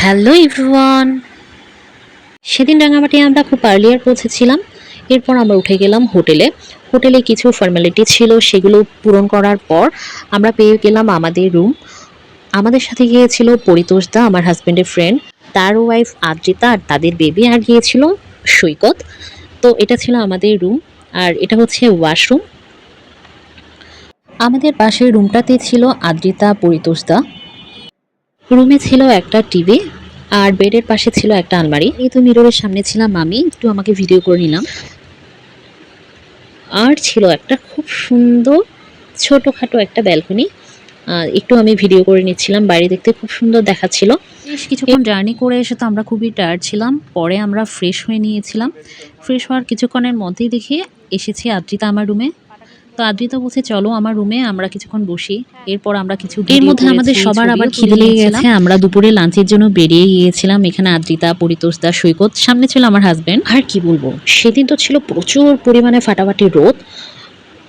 Hello everyone. সেদিন রাঙামাটি আমরা খুব আর্লিয়ার পৌঁছেছিলাম। এরপর আমরা উঠে গেলাম হোটেলে। হোটেলে কিছু ফর্মালিটি ছিল, সেগুলো পূরণ করার পর আমরা পেয়ে গেলাম আমাদের রুম আমাদের সাথে গিয়েছিল পরিতোষ দা, আমার হাজব্যান্ডের ফ্রেন্ড তার ওয়াইফ আদ্রিতা আর তাদের বেবি আর গিয়েছিল সৈকত। তো এটা ছিল আমাদের রুম আর এটা হচ্ছে ওয়াশরুম আমাদের পাশের রুমটাতে ছিল আদ্রিতা পরিতোষ দা। রুমে ছিল একটা টিভি আর বেডের পাশে ছিল একটা আলমারি। এই তো মিররের সামনে ছিলাম আমি, একটু আমাকে ভিডিও করে নিলাম। আর ছিল একটা খুব সুন্দর ছোটোখাটো একটা ব্যালকনি একটু আমি ভিডিও করে নিচ্ছিলাম, বাইরে দেখতে খুব সুন্দর দেখাচ্ছিল। বেশ কিছুক্ষণ জার্নি করে এসে তো আমরা খুবই টায়ার্ড ছিলাম, পরে আমরা ফ্রেশ হয়ে নিয়েছিলাম। ফ্রেশ হওয়ার কিছুক্ষণের মধ্যেই দেখি এসেছি আদ্রিতা আমার রুমে তো আদ্রিতা বলছে চলো আমার রুমে আমরা কিছুক্ষণ বসি। এরপর আমরা কিছু এর মধ্যে আমাদের সবার আবার খিদে লেগে গেছে আমরা দুপুরে লাঞ্চের জন্য বেরিয়ে গিয়েছিলাম। এখানে আদ্রিতা পরিতোষ দা সৈকত সামনে ছিল আমার হাজবেন্ড আর কি বলব সেদিন তো ছিল প্রচুর পরিমাণে ফাটাফাটি রোদ।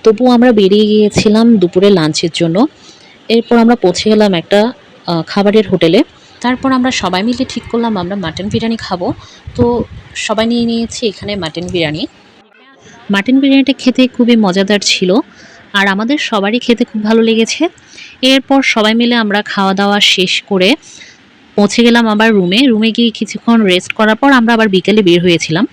তবুও আমরা বেরিয়ে গিয়েছিলাম দুপুরে লাঞ্চের জন্য। এরপর আমরা পৌঁছে গেলাম একটা খাবারের হোটেলে। তারপর আমরা সবাই মিলে ঠিক করলাম আমরা মাটন বিরিয়ানি খাব। তো সবাই নিয়ে নিয়েছি এখানে মাটন বিরিয়ানি। মাটন বিরিয়ানিটা খেতে খুবই মজাদার ছিল, আর আমাদের সবারই খেতে খুব ভালো লেগেছে। এরপর সবাই মিলে আমরা খাওয়া দাওয়া শেষ করে পৌঁছে গেলাম আবার রুমে। রুমে গিয়ে কিছুক্ষণ রেস্ট করার পর আমরা আবার বিকেলে বের হয়েছিলাম।